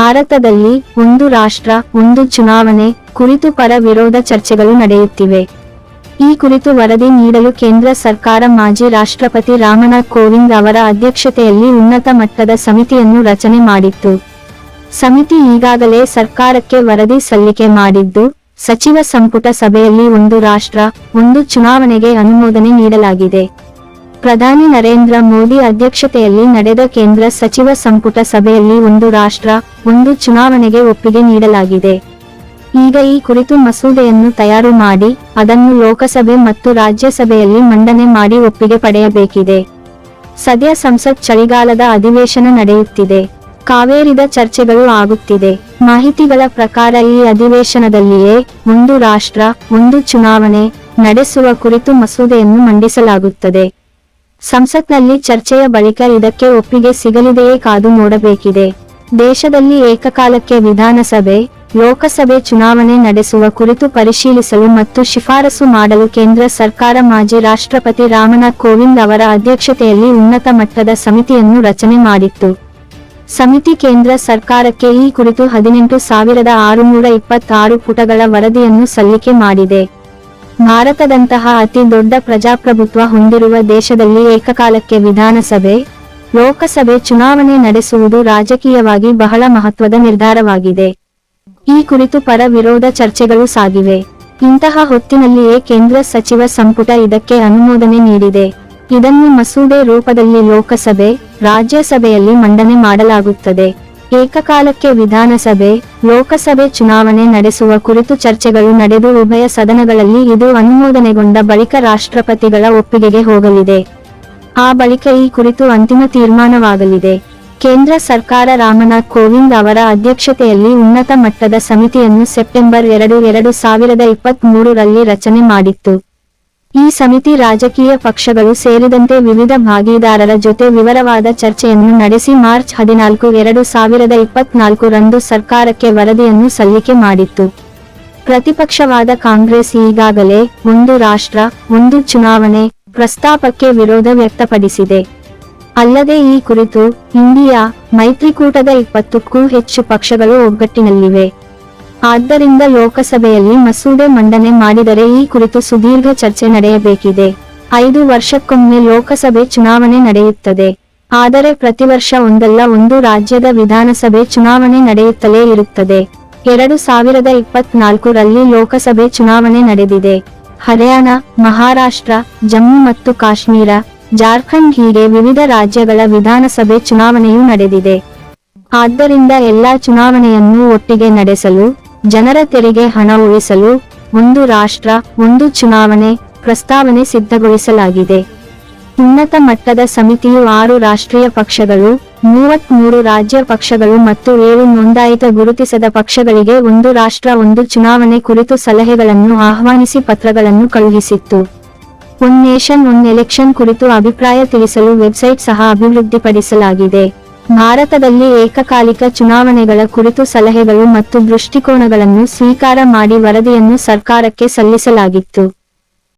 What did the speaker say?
ಭಾರತದಲ್ಲಿ ಒಂದು ರಾಷ್ಟ್ರ, ಒಂದು ಚುನಾವಣೆ ಕುರಿತು ಪರ ವಿರೋಧ ಚರ್ಚೆಗಳು ನಡೆಯುತ್ತಿವೆ. ಈ ಕುರಿತು ವರದಿ ನೀಡಲು ಕೇಂದ್ರ ಸರ್ಕಾರ ಮಾಜಿ ರಾಷ್ಟ್ರಪತಿ ರಾಮನಾಥ್ ಕೋವಿಂದ್ ಅವರ ಅಧ್ಯಕ್ಷತೆಯಲ್ಲಿ ಉನ್ನತ ಮಟ್ಟದ ಸಮಿತಿಯನ್ನು ರಚನೆ ಮಾಡಿತ್ತು. ಸಮಿತಿ ಈಗಾಗಲೇ ಸರ್ಕಾರಕ್ಕೆ ವರದಿ ಸಲ್ಲಿಕೆ ಮಾಡಿದ್ದು, ಸಚಿವ ಸಂಪುಟ ಸಭೆಯಲ್ಲಿ ಒಂದು ರಾಷ್ಟ್ರ, ಒಂದು ಚುನಾವಣೆಗೆ ಅನುಮೋದನೆ ನೀಡಲಾಗಿದೆ. ಪ್ರಧಾನಿ ನರೇಂದ್ರ ಮೋದಿ ಅಧ್ಯಕ್ಷತೆಯಲ್ಲಿ ನಡೆದ ಕೇಂದ್ರ ಸಚಿವ ಸಂಪುಟ ಸಭೆಯಲ್ಲಿ ಒಂದು ರಾಷ್ಟ್ರ, ಒಂದು ಚುನಾವಣೆಗೆ ಒಪ್ಪಿಗೆ ನೀಡಲಾಗಿದೆ. ಈಗ ಈ ಕುರಿತು ಮಸೂದೆಯನ್ನು ತಯಾರು ಮಾಡಿ, ಅದನ್ನು ಲೋಕಸಭೆ ಮತ್ತು ರಾಜ್ಯಸಭೆಯಲ್ಲಿ ಮಂಡನೆ ಮಾಡಿ ಒಪ್ಪಿಗೆ ಪಡೆಯಬೇಕಿದೆ. ಸದ್ಯ ಸಂಸತ್ ಚಳಿಗಾಲದ ಅಧಿವೇಶನ ನಡೆಯುತ್ತಿದೆ. ಕಾವೇರಿದ ಚರ್ಚೆಗಳು ಆಗುತ್ತಿದೆ. ಮಾಹಿತಿಗಳ ಪ್ರಕಾರ ಈ ಅಧಿವೇಶನದಲ್ಲಿಯೇ ಒಂದು ರಾಷ್ಟ್ರ, ಒಂದು ಚುನಾವಣೆ ನಡೆಸುವ ಕುರಿತು ಮಸೂದೆಯನ್ನು ಮಂಡಿಸಲಾಗುತ್ತದೆ. ಸಂಸತ್ನಲ್ಲಿ ಚರ್ಚೆಯ ಬಳಿಕ ಇದಕ್ಕೆ ಒಪ್ಪಿಗೆ ಸಿಗಲಿದೆಯೇ ಕಾದು ನೋಡಬೇಕಿದೆ. ದೇಶದಲ್ಲಿ ಏಕಕಾಲಕ್ಕೆ ವಿಧಾನಸಭೆ, ಲೋಕಸಭೆ ಚುನಾವಣೆ ನಡೆಸುವ ಕುರಿತು ಪರಿಶೀಲಿಸಲು ಮತ್ತು ಶಿಫಾರಸು ಮಾಡಲು ಕೇಂದ್ರ ಸರ್ಕಾರ ಮಾಜಿ ರಾಷ್ಟ್ರಪತಿ ರಾಮನಾಥ್ ಕೋವಿಂದ್ ಅವರ ಅಧ್ಯಕ್ಷತೆಯಲ್ಲಿ ಉನ್ನತ ಮಟ್ಟದ ಸಮಿತಿಯನ್ನು ರಚನೆ ಮಾಡಿತ್ತು. ಸಮಿತಿ ಕೇಂದ್ರ ಸರ್ಕಾರಕ್ಕೆ ಈ ಕುರಿತು ಹದಿನೆಂಟು ಸಾವಿರದ ಆರುನೂರ ಇಪ್ಪತ್ತಾರು ಪುಟಗಳ ವರದಿಯನ್ನು ಸಲ್ಲಿಕೆ ಮಾಡಿದೆ. ಭಾರತದಂತಹ ಅತಿ ದೊಡ್ಡ ಪ್ರಜಾಪ್ರಭುತ್ವ ಹೊಂದಿರುವ ದೇಶದಲ್ಲಿ ಏಕಕಾಲಕ್ಕೆ ವಿಧಾನಸಭೆ, ಲೋಕಸಭೆ ಚುನಾವಣೆ ನಡೆಸುವುದು ರಾಜಕೀಯವಾಗಿ ಬಹಳ ಮಹತ್ವದ ನಿರ್ಧಾರವಾಗಿದೆ. ಈ ಕುರಿತು ಪರ ವಿರೋಧ ಚರ್ಚೆಗಳು ಸಾಗಿವೆ. ಇಂತಹ ಹೊತ್ತಿನಲ್ಲಿಯೇ ಕೇಂದ್ರ ಸಚಿವ ಸಂಪುಟ ಇದಕ್ಕೆ ಅನುಮೋದನೆ ನೀಡಿದೆ. ಇದನ್ನು ಮಸೂದೆ ರೂಪದಲ್ಲಿ ಲೋಕಸಭೆ, ರಾಜ್ಯಸಭೆಯಲ್ಲಿ ಮಂಡನೆ ಮಾಡಲಾಗುತ್ತದೆ. ಏಕಕಾಲಕ್ಕೆ ವಿಧಾನಸಭೆ, ಲೋಕಸಭೆ ಚುನಾವಣೆ ನಡೆಸುವ ಕುರಿತು ಚರ್ಚೆಗಳು ನಡೆದು ಉಭಯ ಸದನಗಳಲ್ಲಿ ಇದು ಅನುಮೋದನೆಗೊಂಡ ಬಳಿಕ ರಾಷ್ಟ್ರಪತಿಗಳ ಒಪ್ಪಿಗೆಗೆ ಹೋಗಲಿದೆ. ಆ ಬಳಿಕ ಈ ಕುರಿತು ಅಂತಿಮ ತೀರ್ಮಾನವಾಗಲಿದೆ. ಕೇಂದ್ರ ಸರ್ಕಾರ ರಾಮನಾಥ್ ಕೋವಿಂದ್ ಅವರ ಅಧ್ಯಕ್ಷತೆಯಲ್ಲಿ ಉನ್ನತ ಮಟ್ಟದ ಸಮಿತಿಯನ್ನು ಸೆಪ್ಟೆಂಬರ್ ಎರಡು ಎರಡು ಸಾವಿರದ ಇಪ್ಪತ್ತ್ ಮೂರರಲ್ಲಿ ರಚನೆ ಮಾಡಿತ್ತು. ಈ ಸಮಿತಿ ರಾಜಕೀಯ ಪಕ್ಷಗಳು ಸೇರಿದಂತೆ ವಿವಿಧ ಭಾಗಿದಾರರ ಜೊತೆ ವಿವರವಾದ ಚರ್ಚೆಯನ್ನು ನಡೆಸಿ ಮಾರ್ಚ್ ಹದಿನಾಲ್ಕು, ಎರಡು ಸಾವಿರದ ಇಪ್ಪತ್ನಾಲ್ಕು ರಂದು ಸರ್ಕಾರಕ್ಕೆ ವರದಿಯನ್ನು ಸಲ್ಲಿಕೆ ಮಾಡಿತ್ತು. ಪ್ರತಿಪಕ್ಷವಾದ ಕಾಂಗ್ರೆಸ್ ಈಗಾಗಲೇ ಒಂದು ರಾಷ್ಟ್ರ, ಒಂದು ಚುನಾವಣೆ ಪ್ರಸ್ತಾಪಕ್ಕೆ ವಿರೋಧ ವ್ಯಕ್ತಪಡಿಸಿದೆ. ಅಲ್ಲದೆ ಈ ಕುರಿತು ಇಂಡಿಯಾ ಮೈತ್ರಿಕೂಟದ ಇಪ್ಪತ್ತಕ್ಕೂ ಹೆಚ್ಚು ಪಕ್ಷಗಳು ಒಗ್ಗಟ್ಟಿನಲ್ಲಿವೆ. ಆದ್ದರಿಂದ ಲೋಕಸಭೆಯಲ್ಲಿ ಮಸೂದೆ ಮಂಡನೆ ಮಾಡಿದರೆ ಈ ಕುರಿತು ಸುದೀರ್ಘ ಚರ್ಚೆ ನಡೆಯಬೇಕಿದೆ. ಐದು ವರ್ಷಕ್ಕೊಮ್ಮೆ ಲೋಕಸಭೆ ಚುನಾವಣೆ ನಡೆಯುತ್ತದೆ. ಆದರೆ ಪ್ರತಿ ವರ್ಷ ಒಂದಲ್ಲ, ಒಂದು ರಾಜ್ಯದ ವಿಧಾನಸಭೆ ಚುನಾವಣೆ ನಡೆಯುತ್ತಲೇ ಇರುತ್ತದೆ. ಎರಡು ಸಾವಿರದ ಇಪ್ಪತ್ನಾಲ್ಕರಲ್ಲಿ ಲೋಕಸಭೆ ಚುನಾವಣೆ ನಡೆದಿದೆ. ಹರಿಯಾಣ, ಮಹಾರಾಷ್ಟ್ರ, ಜಮ್ಮು ಮತ್ತು ಕಾಶ್ಮೀರ, ಜಾರ್ಖಂಡ್ ಹೀಗೆ ವಿವಿಧ ರಾಜ್ಯಗಳ ವಿಧಾನಸಭೆ ಚುನಾವಣೆಯೂ ನಡೆದಿದೆ. ಆದ್ದರಿಂದ ಎಲ್ಲಾ ಚುನಾವಣೆಯನ್ನು ಒಟ್ಟಿಗೆ ನಡೆಸಲು ಜನರ ತೆರಿಗೆ ಹಣ ಉಳಿಸಲು ಒಂದು ರಾಷ್ಟ್ರ, ಒಂದು ಚುನಾವಣೆ ಪ್ರಸ್ತಾವನೆ ಸಿದ್ಧಗೊಳಿಸಲಾಗಿದೆ. ಉನ್ನತ ಮಟ್ಟದ ಸಮಿತಿಯು ಆರು ರಾಷ್ಟ್ರೀಯ ಪಕ್ಷಗಳು, ಮೂವತ್ಮೂರು ರಾಜ್ಯ ಪಕ್ಷಗಳು ಮತ್ತು ಏಳು ನೋಂದಾಯಿತ ಗುರುತಿಸದ ಪಕ್ಷಗಳಿಗೆ ಒಂದು ರಾಷ್ಟ್ರ, ಒಂದು ಚುನಾವಣೆ ಕುರಿತು ಸಲಹೆಗಳನ್ನು ಆಹ್ವಾನಿಸಿ ಪತ್ರಗಳನ್ನು ಕಳುಹಿಸಿತ್ತು. ಒನ್ ನೇಷನ್ ಒನ್ ಎಲೆಕ್ಷನ್ ಕುರಿತು ಅಭಿಪ್ರಾಯ ತಿಳಿಸಲು ವೆಬ್ಸೈಟ್ ಸಹ ಅಭಿವೃದ್ಧಿಪಡಿಸಲಾಗಿದೆ. ಭಾರತದಲ್ಲಿ ಏಕಕಾಲಿಕ ಚುನಾವಣೆಗಳ ಕುರಿತು ಸಲಹೆಗಳು ಮತ್ತು ದೃಷ್ಟಿಕೋನಗಳನ್ನು ಸ್ವೀಕಾರ ಮಾಡಿ ವರದಿಯನ್ನು ಸರ್ಕಾರಕ್ಕೆ ಸಲ್ಲಿಸಲಾಗಿತ್ತು.